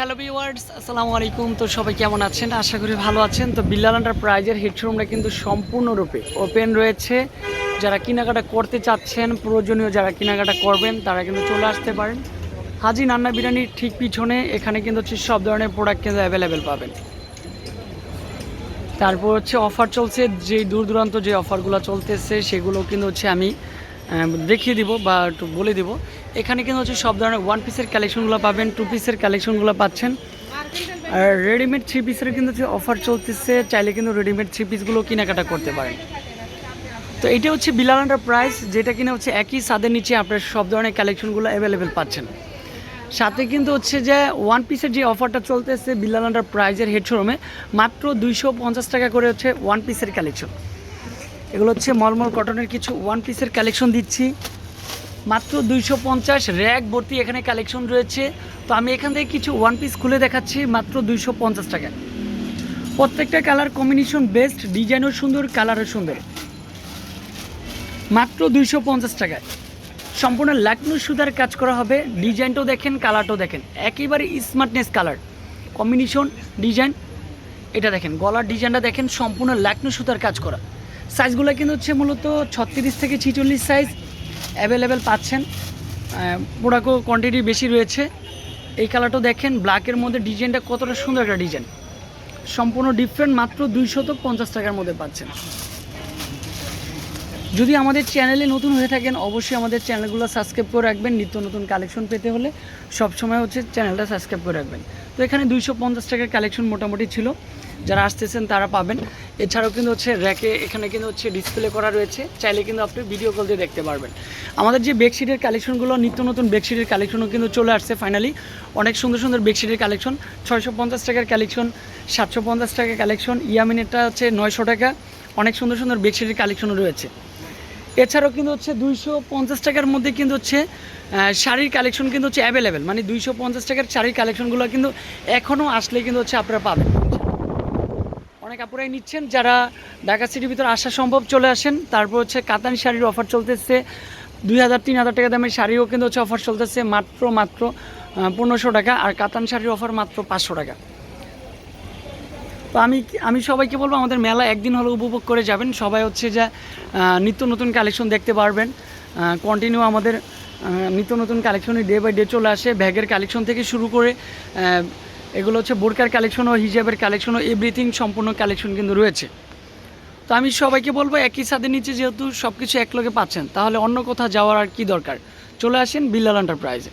Hello viewers আসসালামু আলাইকুম তো সবাই কেমন আছেন? আশা করি ভালো আছেন। তো বিল্লাল প্রাইজের হেডশোরুমটা কিন্তু সম্পূর্ণরূপে ওপেন রয়েছে। যারা কেনাকাটা করতে চাচ্ছেন, প্রয়োজনীয় যারা কেনাকাটা করবেন, তারা কিন্তু চলে আসতে পারেন। হাজি নান্না বিরিয়ানির ঠিক পিছনে এখানে কিন্তু হচ্ছে সব ধরনের প্রোডাক্ট কিন্তু অ্যাভেলেবেল পাবেন। তারপর হচ্ছে অফার চলছে। যে দূর দূরান্ত যে অফারগুলো চলতেছে, সেগুলো কিন্তু হচ্ছে আমি দেখিয়ে দিব বা একটু বলে দিব। এখানে কিন্তু হচ্ছে সব ধরনের ওয়ান পিসের কালেকশনগুলো পাবেন টু পিসের কালেকশনগুলো পাচ্ছেন। আর রেডিমেড থ্রি পিসের কিন্তু হচ্ছে অফার চলতেছে, চাইলে কিন্তু রেডিমেড থ্রি পিসগুলো কেনাকাটা করতে পারেন। তো এটা হচ্ছে বিলাল প্রাইস যেটা কিনা হচ্ছে একই ছাদের নিচে আপনার সব ধরনের কালেকশনগুলো অ্যাভেলেবেল পাচ্ছেন। সাথে কিন্তু হচ্ছে যে ওয়ান পিসের যে অফারটা চলতেছে আন্ডার প্রাইজের হেড শোরুমে মাত্র দুইশো পঞ্চাশ টাকা করে হচ্ছে ওয়ান পিসের কালেকশন এগুলো হচ্ছে মলমল কটনের কিছু ওয়ান পিসের কালেকশন দিচ্ছি। মাত্র দুইশো পঞ্চাশ র্যাক ভর্তি এখানে কালেকশন রয়েছে। তো আমি এখান থেকে কিছু ওয়ান পিস খুলে দেখাচ্ছি, মাত্র দুইশো পঞ্চাশ টাকা প্রত্যেকটা কালার কম্বিনেশন বেস্ট ডিজাইনও সুন্দর কালারও সুন্দর। মাত্র দুইশো পঞ্চাশ টাকায়। সম্পূর্ণ লাকনো সুতার কাজ করা হবে। ডিজাইনটাও দেখেন কালারটাও দেখেন। একেবারে স্মার্টনেস কালার কম্বিনেশন ডিজাইন এটা দেখেন, গলার ডিজাইনটা দেখেন, সম্পূর্ণ লাকনো সুতার কাজ করা। সাইজগুলো কিন্তু হচ্ছে মূলত ছত্রিশ থেকে ছিচল্লিশ সাইজ অ্যাভেলেবেল পাচ্ছেন। পোড়াকো কোয়ান্টিটি বেশি রয়েছে। এই কালারটাও দেখেন ব্ল্যাকের মধ্যে ডিজাইনটা কতটা সুন্দর একটা ডিজাইন সম্পূর্ণ ডিফারেন্ট মাত্র দুইশত পঞ্চাশ টাকার মধ্যে পাচ্ছেন। যদি আমাদের চ্যানেলে নতুন হয়ে থাকেন, অবশ্যই আমাদের চ্যানেলগুলো সাবস্ক্রাইব করে রাখবেন। নিত্য নতুন কালেকশন পেতে হলে সবসময় হচ্ছে চ্যানেলটা সাবস্ক্রাইব করে রাখবেন। তো এখানে দুইশো পঞ্চাশ টাকার কালেকশন মোটামুটি ছিল। যারা আসতেছেন তারা পাবেন। এছাড়াও কিন্তু হচ্ছে র্যাকে এখানে কিন্তু হচ্ছে ডিসপ্লে করা রয়েছে। চাইলে কিন্তু আপনি ভিডিও কল দিয়ে দেখতে পারবেন। আমাদের যে বেডশিটের কালেকশনগুলো নিত্য নতুন বেডশিটের কালেকশনও কিন্তু চলে আসছে ফাইনালি অনেক সুন্দর সুন্দর বেডশিটের কালেকশন ছয়শো পঞ্চাশ টাকার কালেকশন সাতশো পঞ্চাশ টাকার কালেকশন ইয়ামিনেরটা হচ্ছে নয়শো টাকা। অনেক সুন্দর সুন্দর বেডশিটের কালেকশনও রয়েছে। এছাড়াও কিন্তু হচ্ছে দুইশো পঞ্চাশ টাকার মধ্যে কিন্তু হচ্ছে শাড়ির কালেকশন কিন্তু হচ্ছে অ্যাভেলেবেল মানে দুইশো পঞ্চাশ টাকার শাড়ির কালেকশনগুলো কিন্তু এখনও আসলে কিন্তু হচ্ছে আপনারা পাবেন। অনেক আপুরাই নিচ্ছেন, যারা ঢাকা সিটির ভিতরে আসা সম্ভব চলে আসেন। তারপর হচ্ছে কাতান শাড়ির অফার চলতেছে। দুই হাজার, তিন হাজার টাকা দামের শাড়িও কিন্তু হচ্ছে অফার চলতেছে, মাত্র মাত্র পনেরোশো টাকা। আর কাতান শাড়ির অফার মাত্র পাঁচশো টাকা। তো আমি আমি সবাইকে বলব, আমাদের মেলা একদিন হলো উপভোগ করে যাবেন। সবাই হচ্ছে যে নিত্য নতুন কালেকশন দেখতে পারবেন। কন্টিনিউ আমাদের নিত্য নতুন কালেকশনে ডে বাই ডে চলে আসে। ব্যাগের কালেকশন থেকে শুরু করে এগুলো হচ্ছে বোরকার কালেকশন ও হিজাবের কালেকশন ও এভরিথিং সম্পূর্ণ কালেকশন কিন্তু রয়েছে। তো আমি সবাইকে বলব একই ছাদের নিচে যেহেতু সব কিছু একলগে পাচ্ছেন, তাহলে অন্য কোথাও যাওয়ার আর কি দরকার? চলে আসেন বিল্লাল এন্টারপ্রাইজে